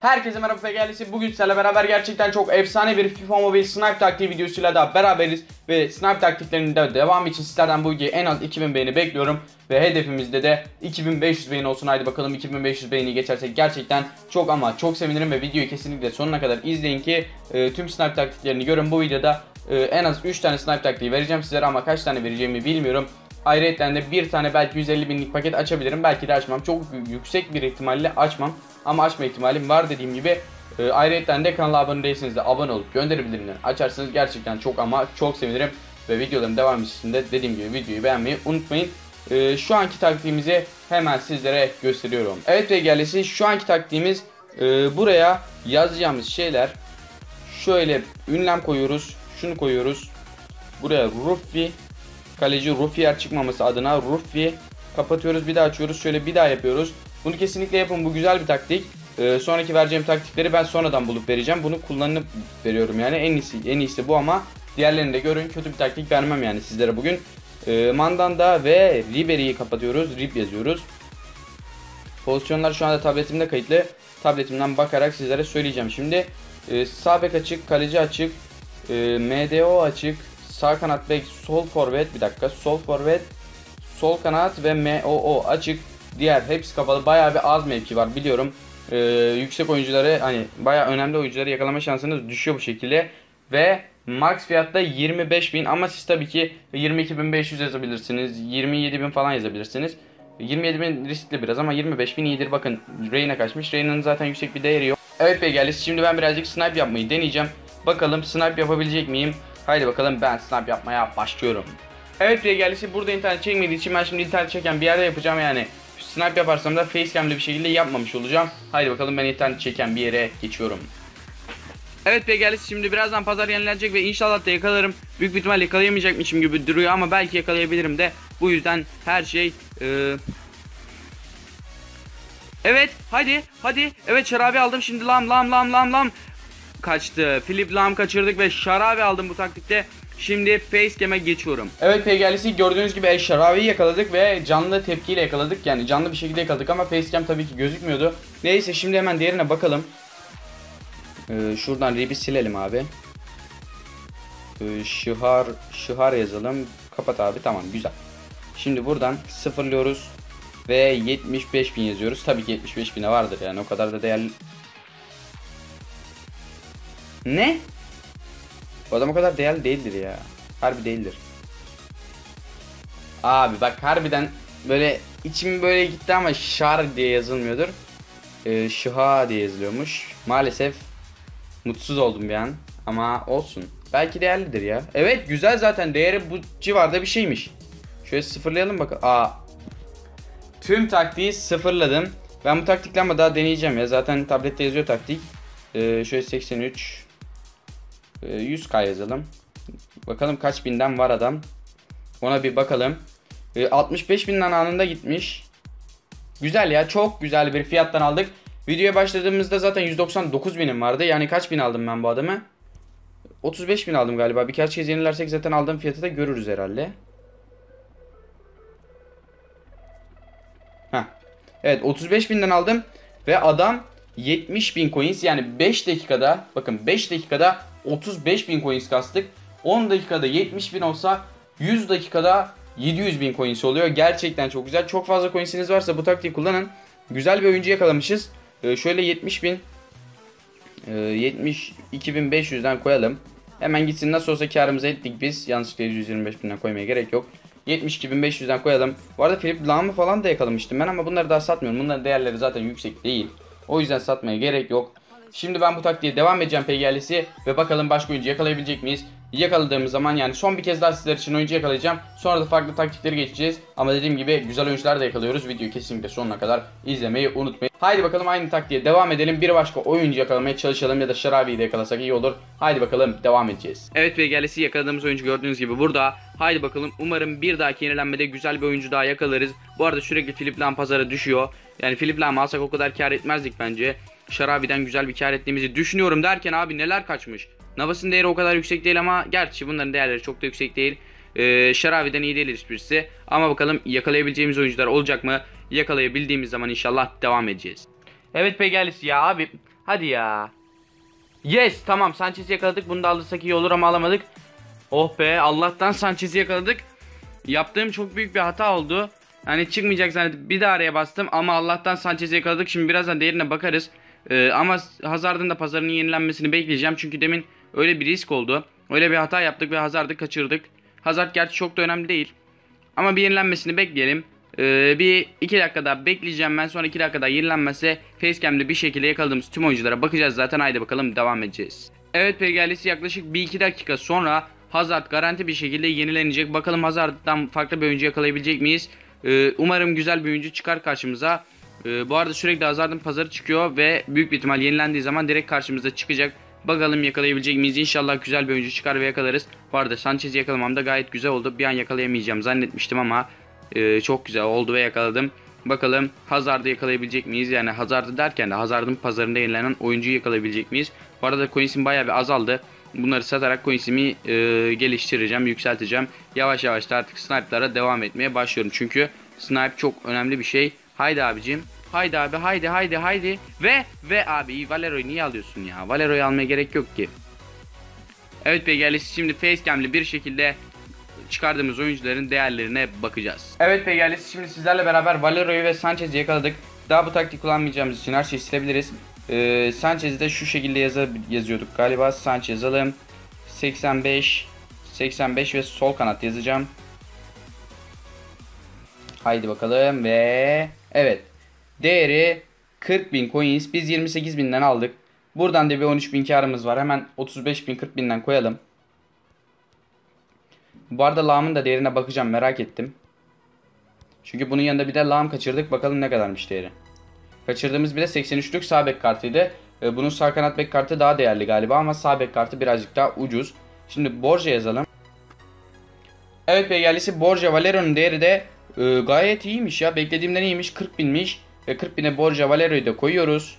Herkese merhaba PGL'si. Bugün sizlerle beraber gerçekten çok efsane bir FIFA Mobile Snipe taktiği videosuyla da beraberiz. Ve Snipe taktiklerinin de devam için sizlerden bu videoya en az 2000 beğeni bekliyorum. Ve hedefimizde de 2500 beğeni olsun. Haydi bakalım 2500 beğeni geçersek gerçekten çok ama çok sevinirim. Ve videoyu kesinlikle sonuna kadar izleyin ki e, tüm Snipe taktiklerini görün. Bu videoda e, en az 3 tane Snipe taktiği vereceğim sizlere ama kaç tane vereceğimi bilmiyorum. Ayrıca de bir tane belki 150 binlik paket açabilirim. Belki de açmam. Çok yüksek bir ihtimalle açmam. Ama açma ihtimalim var dediğim gibi. E, ayrıca de kanala abone değilseniz de abone olup gönderi bildirimleri açarsanız gerçekten çok ama çok sevinirim. Ve videoların devamı için de dediğim gibi videoyu beğenmeyi unutmayın. E, şu anki taktiğimizi hemen sizlere gösteriyorum. Evet ve şu anki taktiğimiz e, buraya yazacağımız şeyler şöyle ünlem koyuyoruz. Şunu koyuyoruz. Buraya Rufi kaleci Rufiyer çıkmaması adına Rufi kapatıyoruz bir daha açıyoruz şöyle bir daha yapıyoruz. Bunu kesinlikle yapın bu güzel bir taktik. Ee, sonraki vereceğim taktikleri ben sonradan bulup vereceğim. Bunu kullanıp veriyorum yani en iyisi en iyisi bu ama diğerlerini de görün kötü bir taktik vermem yani sizlere bugün. Ee, Mandanda ve Ribery'i kapatıyoruz. Rib yazıyoruz. Pozisyonlar şu anda tabletimde kayıtlı. Tabletimden bakarak sizlere söyleyeceğim. Şimdi e, sağ bek açık, kaleci açık, e, MDO açık, sağ kanat bek, sol forvet bir dakika, sol forvet, sol kanat ve MOO açık. Diğer hepsi kapalı. Bayağı bir az mevki var biliyorum. Ee, yüksek oyuncuları hani bayağı önemli oyuncuları yakalama şansınız düşüyor bu şekilde. Ve max fiyatta 25.000 ama siz tabii ki 22.500 yazabilirsiniz. 27.000 falan yazabilirsiniz. 27.000 riskli biraz ama 25.000 iyidir. Bakın Reyna kaçmış. Reyna'nın zaten yüksek bir değeri yok. Evet Begalis şimdi ben birazcık snipe yapmayı deneyeceğim. Bakalım snipe yapabilecek miyim? Haydi bakalım ben snipe yapmaya başlıyorum. Evet Begalisi burada internet çekmediği için ben şimdi internet çeken bir yerde yapacağım yani. Snipe yaparsam da facecam'lı bir şekilde yapmamış olacağım. Haydi bakalım ben internet çeken bir yere geçiyorum. Evet Begalis şimdi birazdan pazar yenilenecek ve inşallah da yakalarım. Büyük bir ihtimalle yakalayamayacakmışım gibi duruyor ama belki yakalayabilirim de. Bu yüzden her şey... E... Evet hadi hadi. Evet şarabi aldım şimdi lam lam lam lam lam. Kaçtı. Philip lam kaçırdık ve şarabi aldım bu taktikte. Şimdi facecam'e geçiyorum. Evet PGL'si gördüğünüz gibi Eşşaravi'yi yakaladık ve canlı tepkiyle yakaladık. Yani canlı bir şekilde yakaladık ama facecam tabii ki gözükmüyordu. Neyse şimdi hemen diğerine bakalım. Ee, şuradan Rib'i silelim abi. Ee, şıhar, şıhar yazalım. Kapat abi tamam güzel. Şimdi buradan sıfırlıyoruz. Ve 75.000 yazıyoruz. Tabii ki 75.000'e vardır yani o kadar da değerli. Ne? Bu adam o kadar değerli değildir ya. Harbi değildir. Abi bak harbiden böyle içim böyle gitti ama şar diye yazılmıyordur. Ee, şıha diye yazılıyormuş. Maalesef mutsuz oldum bir an. Ama olsun. Belki değerlidir ya. Evet güzel zaten değeri bu civarda bir şeymiş. Şöyle sıfırlayalım bakalım. Aa. Tüm taktiği sıfırladım. Ben bu taktikle ama daha deneyeceğim ya. Zaten tablette yazıyor taktik. Ee, şöyle 83 100k ee, yazalım. Bakalım kaç binden var adam. Ona bir bakalım. 65 ee, binden anında gitmiş. Güzel ya çok güzel bir fiyattan aldık. Videoya başladığımızda zaten 199 binim vardı. Yani kaç bin aldım ben bu adamı? 35 bin aldım galiba. Birkaç kez yenilersek zaten aldığım fiyatı da görürüz herhalde. Heh. Evet 35 binden aldım. Ve adam 70 bin coins yani 5 dakikada bakın 5 dakikada 35 bin coins kastık. 10 dakikada 70 bin olsa 100 dakikada 700 bin coins oluyor. Gerçekten çok güzel. Çok fazla coinsiniz varsa bu taktiği kullanın. Güzel bir oyuncu yakalamışız. Ee, şöyle 70 bin e, 72.500'den koyalım. Hemen gitsin nasıl olsa karımızı ettik biz. Yanlışlıkla 125 binden koymaya gerek yok. 72.500'den koyalım. Bu arada Philip Lahm'ı falan da yakalamıştım ben ama bunları daha satmıyorum. Bunların değerleri zaten yüksek değil. O yüzden satmaya gerek yok. Şimdi ben bu taktiğe devam edeceğim PGL'si ve bakalım başka oyuncu yakalayabilecek miyiz? Yakaladığımız zaman yani son bir kez daha sizler için oyuncu yakalayacağım. Sonra da farklı taktikleri geçeceğiz. Ama dediğim gibi güzel oyuncular da yakalıyoruz. Videoyu kesinlikle sonuna kadar izlemeyi unutmayın. Haydi bakalım aynı taktiğe devam edelim. Bir başka oyuncu yakalamaya çalışalım ya da Şarabi'yi de yakalasak iyi olur. Haydi bakalım devam edeceğiz. Evet PGL'si yakaladığımız oyuncu gördüğünüz gibi burada. Haydi bakalım umarım bir dahaki yenilenmede güzel bir oyuncu daha yakalarız. Bu arada sürekli Philip Lam pazara düşüyor. Yani Philip Lam alsak o kadar kar etmezdik bence. Şarabi'den güzel bir kar ettiğimizi düşünüyorum derken abi neler kaçmış. Navas'ın değeri o kadar yüksek değil ama gerçi bunların değerleri çok da yüksek değil. Ee, Şarabi'den iyi değil hiçbirisi. Ama bakalım yakalayabileceğimiz oyuncular olacak mı? Yakalayabildiğimiz zaman inşallah devam edeceğiz. Evet Pegalis ya abi Hadi ya. Yes tamam Sanchez'i yakaladık. Bunu da alırsak iyi olur ama alamadık. Oh be Allah'tan Sanchez'i yakaladık. Yaptığım çok büyük bir hata oldu. Hani çıkmayacak zannedip bir daha araya bastım ama Allah'tan Sanchez'i yakaladık. Şimdi birazdan değerine bakarız. Ee, ama Hazard'ın da pazarının yenilenmesini bekleyeceğim. Çünkü demin öyle bir risk oldu. Öyle bir hata yaptık ve Hazard'ı kaçırdık. Hazard gerçi çok da önemli değil. Ama bir yenilenmesini bekleyelim. Ee, bir 2 dakika daha bekleyeceğim ben. Sonra 2 dakika daha yenilenmezse facecam'de bir şekilde yakaladığımız tüm oyunculara bakacağız zaten. Haydi bakalım devam edeceğiz. Evet PGL'si yaklaşık 1-2 dakika sonra Hazard garanti bir şekilde yenilenecek. Bakalım Hazard'dan farklı bir oyuncu yakalayabilecek miyiz? Ee, umarım güzel bir oyuncu çıkar karşımıza. Ee, bu arada sürekli Hazard'ın pazarı çıkıyor ve büyük bir ihtimal yenilendiği zaman direkt karşımıza çıkacak. Bakalım yakalayabilecek miyiz? İnşallah güzel bir oyuncu çıkar ve yakalarız. Bu arada Sanchez'i yakalamam da gayet güzel oldu. Bir an yakalayamayacağım zannetmiştim ama e, çok güzel oldu ve yakaladım. Bakalım Hazard'ı yakalayabilecek miyiz? Yani Hazard'ı derken de Hazard'ın pazarında yenilenen oyuncuyu yakalayabilecek miyiz? Bu arada coins'im bayağı bir azaldı. Bunları satarak coins'imi e, geliştireceğim, yükselteceğim. Yavaş yavaş da artık sniper'lara devam etmeye başlıyorum. Çünkü snipe çok önemli bir şey. Haydi abicim. Haydi abi haydi haydi haydi. Ve ve abi Valero'yu niye alıyorsun ya? Valero'yu almaya gerek yok ki. Evet Pegalis şimdi facecam'li bir şekilde çıkardığımız oyuncuların değerlerine bakacağız. Evet Pegalis şimdi sizlerle beraber Valero'yu ve Sanchez'i yakaladık. Daha bu taktik kullanmayacağımız için her şeyi silebiliriz. Ee, Sanchez'i de şu şekilde yazı yazıyorduk galiba. Sanchez yazalım. 85 85 ve sol kanat yazacağım. Haydi bakalım ve evet. Değeri 40.000 coins. Biz 28.000'den aldık. Buradan da bir 13.000 karımız var. Hemen 35.000 40.000'den koyalım. Bu arada lağımın da değerine bakacağım merak ettim. Çünkü bunun yanında bir de lağım kaçırdık. Bakalım ne kadarmış değeri. Kaçırdığımız bir de 83'lük sağ bek kartıydı. Ee, Bunun sağ kanat bek kartı daha değerli galiba ama sağ bek kartı birazcık daha ucuz. Şimdi Borja yazalım. Evet PGL'si Borja Valero'nun değeri de e, gayet iyiymiş ya. Beklediğimden iyiymiş. 40 binmiş. Ve 40 bine Borja Valero'yu da koyuyoruz.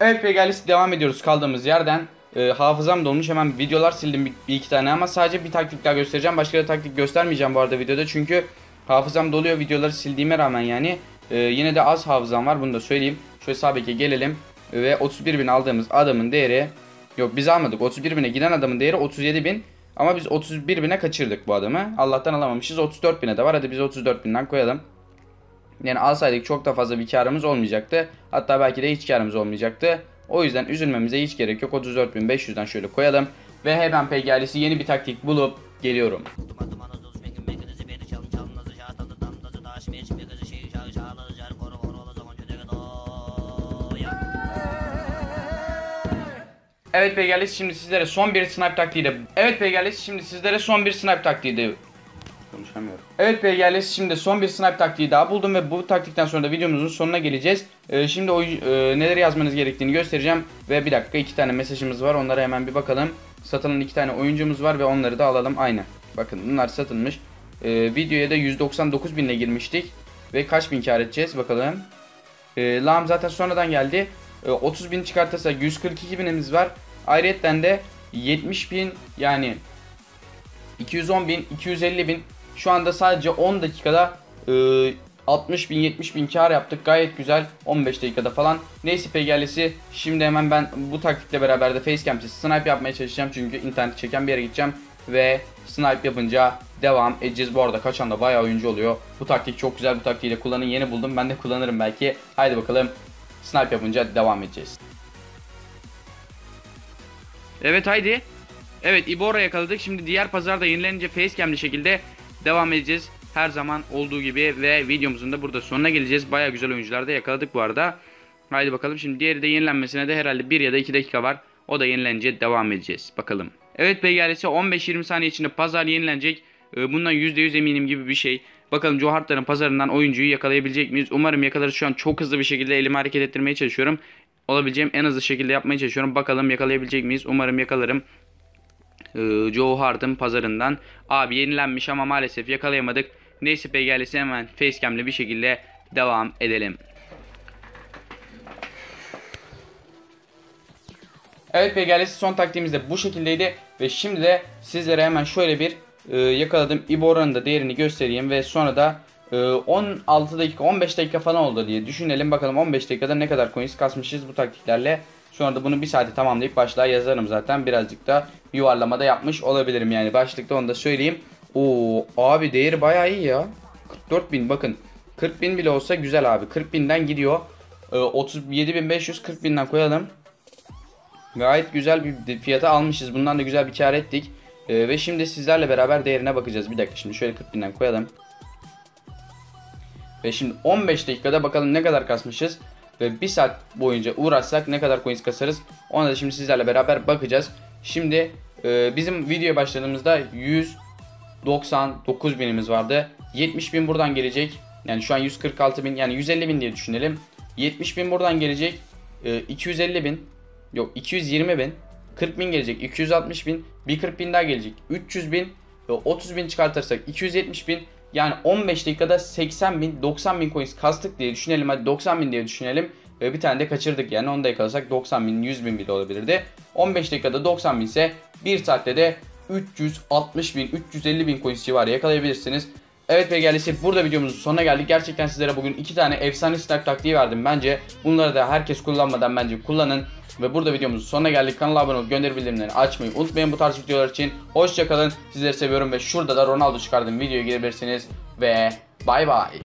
Evet PGL'si devam ediyoruz kaldığımız yerden. E, hafızam dolmuş hemen videolar sildim bir, bir iki tane ama sadece bir taktik daha göstereceğim. Başka bir taktik göstermeyeceğim bu arada videoda çünkü hafızam doluyor videoları sildiğime rağmen yani. E, yine de az hafızam var bunu da söyleyeyim. Şöyle sağ beke gelelim ve 31 bin aldığımız adamın değeri yok biz almadık 31 bine giden adamın değeri 37 bin ama biz 31 bine kaçırdık bu adamı. Allah'tan alamamışız 34 bine de var hadi biz 34 binden koyalım. Yani alsaydık çok da fazla bir karımız olmayacaktı. Hatta belki de hiç karımız olmayacaktı. O yüzden üzülmemize hiç gerek yok. 34.500'den şöyle koyalım. Ve hemen PGL'si yeni bir taktik bulup geliyorum. Evet PGL'si şimdi sizlere son bir snipe taktiği de Evet PGL'si şimdi sizlere son bir snipe taktiği de Konuşamıyorum. Evet PGL'si şimdi son bir snipe taktiği daha buldum ve bu taktikten sonra da videomuzun sonuna geleceğiz. Ee, şimdi o e, neleri yazmanız gerektiğini göstereceğim ve bir dakika iki tane mesajımız var onlara hemen bir bakalım. Satılan iki tane oyuncumuz var ve onları da alalım aynı. Bakın bunlar satılmış. Ee, videoya da 199 binle girmiştik ve kaç bin kar edeceğiz bakalım. Ee, Lam zaten sonradan geldi. Ee, 30 bin çıkartırsak 142 binimiz var. Ayrıca de 70 bin yani 210 bin, 250 bin şu anda sadece 10 dakikada e, 60 bin, 70 bin kar yaptık. Gayet güzel 15 dakikada falan. Neyse PGL'si şimdi hemen ben bu taktikle beraber de facecam'siz snipe yapmaya çalışacağım. Çünkü internet çeken bir yere gideceğim. Ve snipe yapınca devam edeceğiz. Bu arada kaçan da bayağı oyuncu oluyor. Bu taktik çok güzel. Bu taktiği de kullanın. Yeni buldum. Ben de kullanırım belki. Haydi bakalım. Snipe yapınca devam edeceğiz. Evet haydi. Evet Ibora yakaladık. Şimdi diğer pazarda yenilenince facecam'li şekilde devam edeceğiz. Her zaman olduğu gibi ve videomuzun da burada sonuna geleceğiz. Baya güzel oyuncular da yakaladık bu arada. Haydi bakalım şimdi diğeri de yenilenmesine de herhalde 1 ya da 2 dakika var. O da yenilenince devam edeceğiz. Bakalım. Evet PGL'si 15-20 saniye içinde pazar yenilenecek. Ee, Bundan %100 eminim gibi bir şey. Bakalım Joe Hart'ların pazarından oyuncuyu yakalayabilecek miyiz? Umarım yakalarız. Şu an çok hızlı bir şekilde elimi hareket ettirmeye çalışıyorum. Olabileceğim en hızlı şekilde yapmaya çalışıyorum. Bakalım yakalayabilecek miyiz? Umarım yakalarım. Ee, Joe Hart'ın pazarından. Abi yenilenmiş ama maalesef yakalayamadık. Neyse PGL'si hemen facecam'le bir şekilde devam edelim. Evet PGL'si son taktiğimiz de bu şekildeydi. Ve şimdi de sizlere hemen şöyle bir e, yakaladım. İbo oranın da değerini göstereyim ve sonra da 16 dakika 15 dakika falan oldu diye düşünelim. Bakalım 15 dakikada ne kadar coins kasmışız bu taktiklerle. Sonra da bunu bir saate tamamlayıp başlığa yazarım zaten. Birazcık da yuvarlamada yapmış olabilirim yani. Başlıkta onu da söyleyeyim. Oo abi değeri bayağı iyi ya. 44 bin bakın. 40 bin bile olsa güzel abi. 40 binden gidiyor. Ee, 37.500 40 binden koyalım. Gayet güzel bir fiyata almışız. Bundan da güzel bir kar ettik. Ee, ve şimdi sizlerle beraber değerine bakacağız. Bir dakika şimdi şöyle 40 binden koyalım. Ve şimdi 15 dakikada bakalım ne kadar kasmışız. Ve 1 saat boyunca uğraşsak ne kadar coins kasarız. Ona da şimdi sizlerle beraber bakacağız. Şimdi e, bizim videoya başladığımızda 199 binimiz vardı. 70 bin buradan gelecek. Yani şu an 146 bin yani 150 bin diye düşünelim. 70 bin buradan gelecek. E, 250 bin. Yok 220 bin. 40 bin gelecek. 260 bin. Bir 40 bin daha gelecek. 300 bin. Ve 30 bin çıkartırsak 270 bin. Yani 15 dakikada 80 bin 90 bin coins kastık diye düşünelim. Hadi 90 bin diye düşünelim. Ve bir tane de kaçırdık yani onu da yakalasak 90 bin 100 bin bile olabilirdi. 15 dakikada 90 bin ise 1 saatte de 360 bin 350 bin coins civarı yakalayabilirsiniz. Evet ve geldi burada videomuzun sonuna geldik. Gerçekten sizlere bugün iki tane efsane snipe taktiği verdim. Bence bunları da herkes kullanmadan bence kullanın. Ve burada videomuzun sonuna geldik. Kanala abone olup gönderi bildirimlerini açmayı unutmayın bu tarz videolar için. Hoşçakalın. Sizleri seviyorum ve şurada da Ronaldo çıkardığım videoya girebilirsiniz. Ve bay bay.